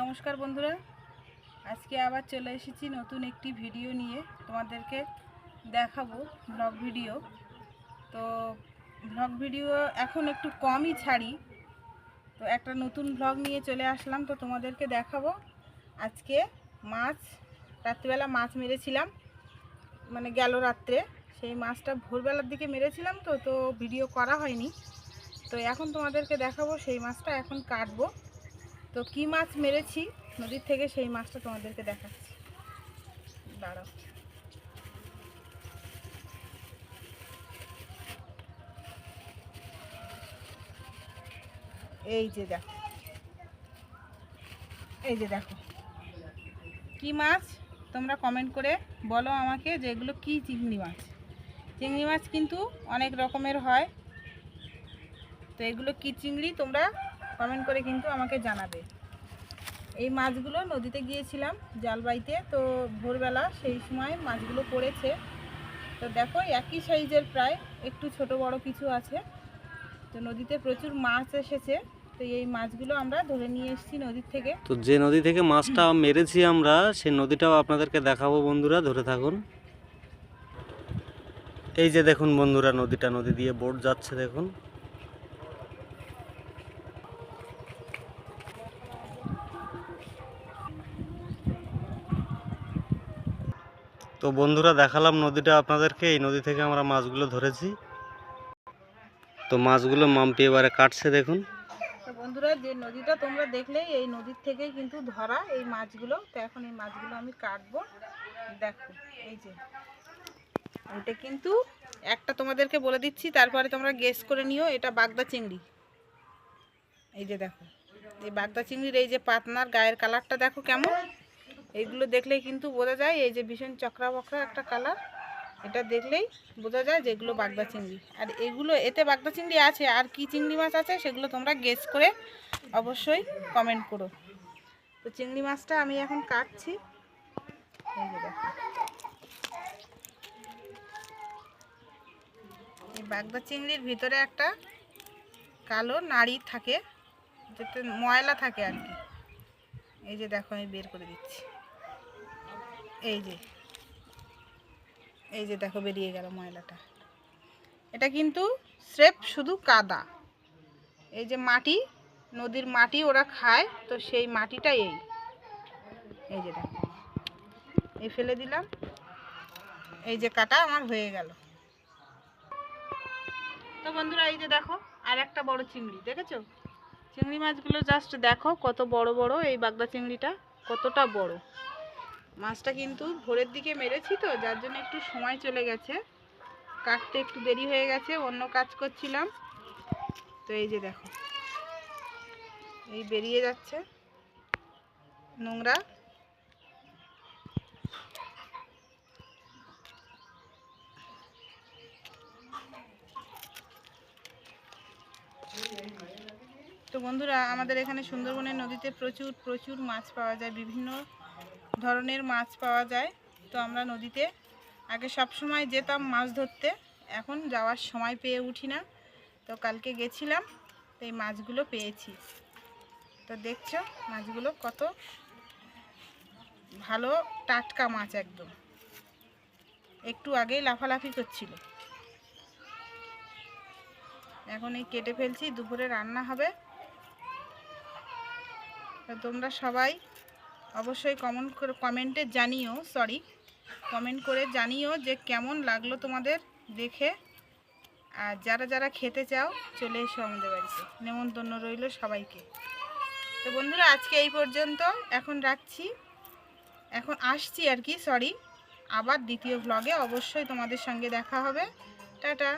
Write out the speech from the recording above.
নমস্কার বন্ধুরা। আজকে আবার চলে এসেছি নতুন একটি ভিডিও নিয়ে। তোমাদেরকে দেখাবো ব্লগ ভিডিও তো ব্লগ ভিডিও এখন একটু কমই ছাড়ি। তো একটা নতুন ব্লগ নিয়ে চলে আসলাম, তো তোমাদেরকে দেখাবো। আজকে মাছ, রাত্রিবেলা মাছ মেরেছিলাম। মানে গেল রাত্রে, সেই মাছটা ভোরবেলার দিকে মেরেছিলাম তো তো ভিডিও করা হয়নি। তো এখন তোমাদেরকে দেখাবো সেই মাছটা এখন কাটবো। তো কি মাছ মেরেছি? নদীর থেকে সেই মাছটা তোমাদেরকে দেখাচ্ছি। দাঁড়াও। এই যে দেখো। এই যে দেখো। কি মাছ? তোমরা কমেন্ট করে বলো আমাকে যে এগুলো কী চিংড়ি মাছ। চিংড়ি মাছ কিন্তু অনেক রকমের হয়। তো এগুলো কি চিংড়ি? তোমরা কমেন্ট করে কিন্তু আমাকে জানাবে। এই মাছগুলো নদীতে গিয়েছিলাম জালবাইতে, তো ভোরবেলা সেই সময় মাছগুলো পড়েছে। তো দেখো, একই সাইজের প্রায়, একটু ছোট বড় কিছু আছে। তো নদীতে প্রচুর মাছ এসেছে, তো এই মাছগুলো আমরা ধরে নিয়ে এসেছি নদীর থেকে। তো যে নদী থেকে মাছটা মেরেছি আমরা, সেই নদীটাও আপনাদেরকে দেখাবো বন্ধুরা, ধরে থাকুন। এই যে দেখুন বন্ধুরা, নদীটা নদী দিয়ে বোট যাচ্ছে দেখুন। তো বন্ধুরা দেখালাম নদীটা আপনাদেরকে। এই নদী থেকে আমরা মাছগুলো ধরেছি। তো মাছগুলো মাম্পি এবারে কাটছে দেখুন। তো বন্ধুরা, যে নদীটা তোমরা দেখলে এই নদীর থেকেই কিন্তু ধরা এই মাছগুলো। তো এখন এই মাছগুলো আমি কাটবো। দেখো, এই যে। এটা কিন্তু একটা তোমাদেরকে বলে দিচ্ছি, তারপরে তোমরা গেস করে নিও, এটা বাগদা চিংড়ি। এই যে দেখো, এই বাগদা চিংড়ির এই যে পাতনার গায়ের কালারটা দেখো কেমন? এইগুলো দেখলেই কিন্তু বোঝা যায়, এই যে ভীষণ চকরা একটা কালার এটা দেখলেই বোঝা যায় যেগুলো বাগদা চিংড়ি। আর এগুলো, এতে বাগদা চিংড়ি আছে, আর কি চিংড়ি মাছ আছে সেগুলো তোমরা গেস করে অবশ্যই কমেন্ট করো। তো চিংড়ি মাছটা আমি এখন কাটছি। বাগদা চিংড়ির ভিতরে একটা কালো নাড়ি থাকে, যাতে ময়লা থাকে আর কি। এই যে দেখো, আমি বের করে দিচ্ছি। এই যে। এই যে দেখো বেরিয়ে গেল ময়লাটা। এটা কিন্তু স্রেফ শুধু কাদা। এই যে মাটি, নদীর মাটি ওরা খায়, তো সেই মাটিটা এই। এই যে দেখো। এই ফেলে দিলাম। এই যে কাটা আমার হয়ে গেল। তো বন্ধুরা, এই যে দেখো, আর একটা বড় চিংড়ি, দেখেছ? চিংড়ি মাছগুলো জাস্ট দেখো কত বড় বড়, এই বাগদা চিংড়িটা কতটা বড়। মাছটা কিন্তু ভোরের দিকে মেরেছি তো, যার জন্য একটু সময় চলে গেছে। কাটতে একটু দেরি হয়ে গেছে, অন্য কাজ করছিলাম। তো এই যে দেখো, এই বেরিয়ে যাচ্ছে নোংরা। তো বন্ধুরা, আমাদের এখানে সুন্দরবনের নদীতে প্রচুর প্রচুর মাছ পাওয়া যায়, বিভিন্ন ধরনের মাছ পাওয়া যায়। তো আমরা নদীতে আগে সব সময় যেতাম মাছ ধরতে। এখন যাওয়ার সময় পেয়ে উঠি না। তো কালকে গেছিলাম এই মাছগুলো পেয়েছি। তো দেখছ মাছগুলো কত ভালো টাটকা মাছ একদম। একটু আগেই লাফালাফি করছিল। এখন এই কেটে ফেলছি, দুপুরে রান্না হবে। তো তোমরা সবাই অবশ্যই কমেন্ট করে কমেন্টে জানিও সরি কমেন্ট করে জানিও যে কেমন লাগল তোমাদের দেখে। আর যারা যারা খেতে চাও, চলে এসো আমাদের বাড়িতে। নেমন্তন্ন রইল সবাইকে। তো বন্ধুরা, আজকে এই পর্যন্ত। এখন রাখছি। এখন আসছি আর কি সরি আবার দ্বিতীয় ব্লগে অবশ্যই তোমাদের সঙ্গে দেখা হবে। টাটা।